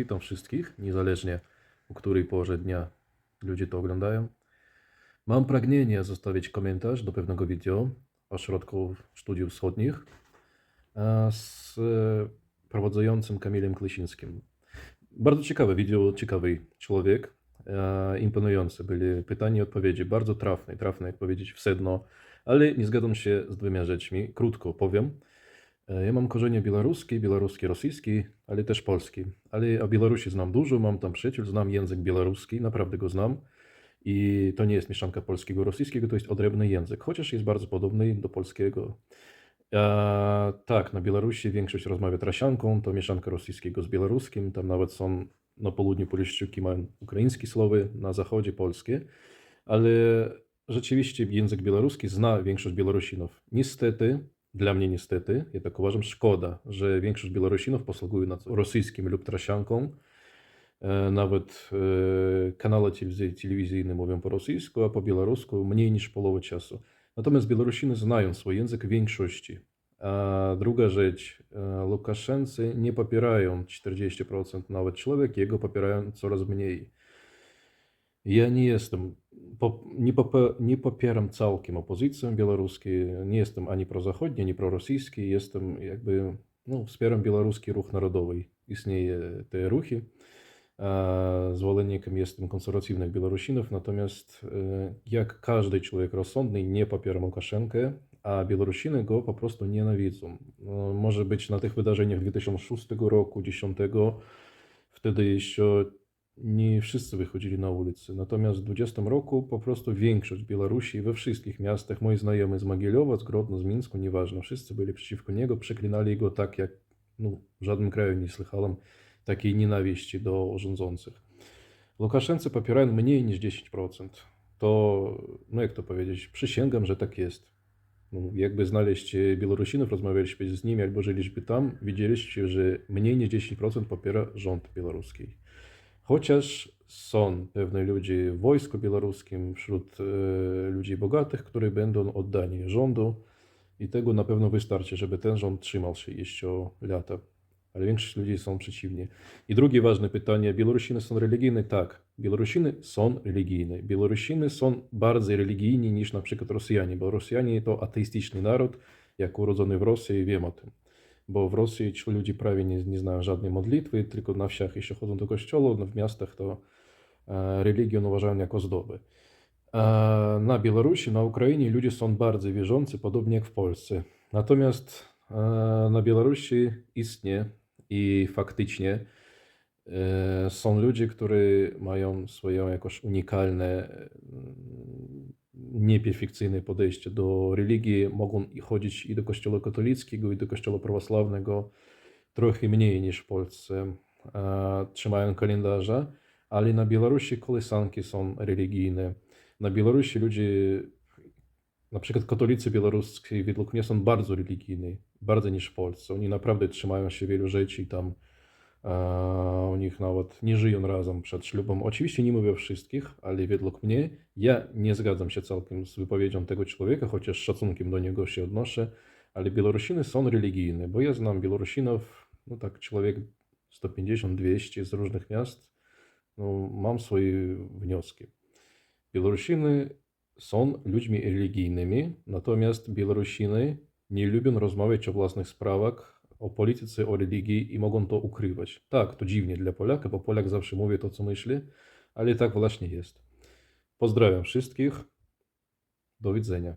Witam wszystkich, niezależnie o której porze dnia ludzie to oglądają. Mam pragnienie zostawić komentarz do pewnego wideo o środku studiów wschodnich z e, prowadzącym Kamilem Klesińskim. Bardzo ciekawe wideo, ciekawy człowiek, imponujące były pytania i odpowiedzi, bardzo trafne, trafne jak powiedzieć w sedno, ale nie zgadzam się z dwiema rzeczami. Krótko powiem. E, Ja mam korzenie białoruskie, białoruskie, rosyjski, ale też polski. Ale o Białorusi znam dużo, mam tam przyjaciół, znam język białoruski, naprawdę go znam. I to nie jest mieszanka polskiego, rosyjskiego, to jest odrębny język, chociaż jest bardzo podobny do polskiego. E, tak, na Białorusi większość rozmawia trasianką, to mieszanka rosyjskiego z białoruskim, tam nawet są na południu Poliszczuki mają ukraińskie słowy, na zachodzie polskie, ale rzeczywiście język białoruski zna większość Białorusinów. Niestety, dla mnie niestety, ja tak uważam, szkoda, że większość Białorusinów posługuje na rosyjskim lub trasianką. Nawet kanały telewizy- telewizyjne mówią po rosyjsku, a po białorusku mniej niż połowę czasu. Natomiast Białorusiny znają swój język w większości. A druga rzecz, Łukaszency nie popierają 40% nawet człowiek, jego popierają coraz mniej. Ja nie jestem, nie, popieram całkiem opozycji białoruskiej, nie jestem ani prozachodni, ani prorosyjski, jestem jakby, no, wspieram białoruski ruch narodowy. Istnieje te ruchy. Zwolennikiem jestem konserwatywnych Białorusinów, natomiast e, jak każdy człowiek rozsądny nie popieram Łukaszenkę, a Białorusiny go po prostu nienawidzą. No, może być na tych wydarzeniach 2006 roku, 2010, wtedy jeszcze nie wszyscy wychodzili na ulicy. Natomiast w 2020 roku po prostu większość Białorusi we wszystkich miastach, moi znajomi z Mogiliowa, z Grodno, z Mińsku, nieważne, wszyscy byli przeciwko niego, przeklinali go tak, jak no, w żadnym kraju nie słyszałem takiej nienawiści do rządzących. Łukaszency popierają mniej niż 10%. To, no jak to powiedzieć, przysięgam, że tak jest. No, jakby znaleźć Białorusinów, rozmawialiśmy z nimi albo żyliśmy tam, widzieliście, że mniej niż 10% popiera rząd białoruski. Chociaż są pewne ludzie w wojsku białoruskim, wśród e, ludzi bogatych, którzy będą oddani rządu i tego na pewno wystarczy, żeby ten rząd trzymał się jeszcze lata. Ale większość ludzi są przeciwni. I drugie ważne pytanie, Białorusiny są religijne? Tak, Białorusiny są religijne. Białorusiny są bardziej religijni niż na przykład Rosjanie, bo Rosjanie to ateistyczny naród, jak urodzony w Rosji, wiem o tym. Bo w Rosji ludzie prawie nie, nie znają żadnej modlitwy, tylko na wsiach jeszcze chodzą do kościoła, no w miastach to e, religię uważają jako zdobę. A na Białorusi, na Ukrainie ludzie są bardzo wierzący, podobnie jak w Polsce. Natomiast e, na Białorusi istnieje i faktycznie e, są ludzie, którzy mają swoje jakoś unikalne, mm, nieperfekcyjne podejście do religii. Mogą chodzić i do kościoła katolickiego, i do kościoła prawosławnego trochę mniej niż w Polsce. Trzymają kalendarza, ale na Białorusi kolesanki są religijne. Na Białorusi ludzie, na przykład katolicy białoruscy, według mnie są bardzo religijni, bardziej niż w Polsce. Oni naprawdę trzymają się wielu rzeczy i tam u nich nawet nie żyją razem przed ślubem. Oczywiście nie mówię o wszystkich, ale według mnie ja nie zgadzam się całkiem z wypowiedzią tego człowieka, chociaż szacunkiem do niego się odnoszę, ale Białorusiny są religijne, bo ja znam Białorusinów, no tak człowiek 150-200 z różnych miast, no, mam swoje wnioski. Białorusiny są ludźmi religijnymi, natomiast Białorusiny nie lubią rozmawiać o własnych sprawach, o polityce, o religii i mogą to ukrywać. Tak, to dziwnie dla Polaka, bo Polak zawsze mówi to, co myśli, ale tak właśnie jest. Pozdrawiam wszystkich. Do widzenia.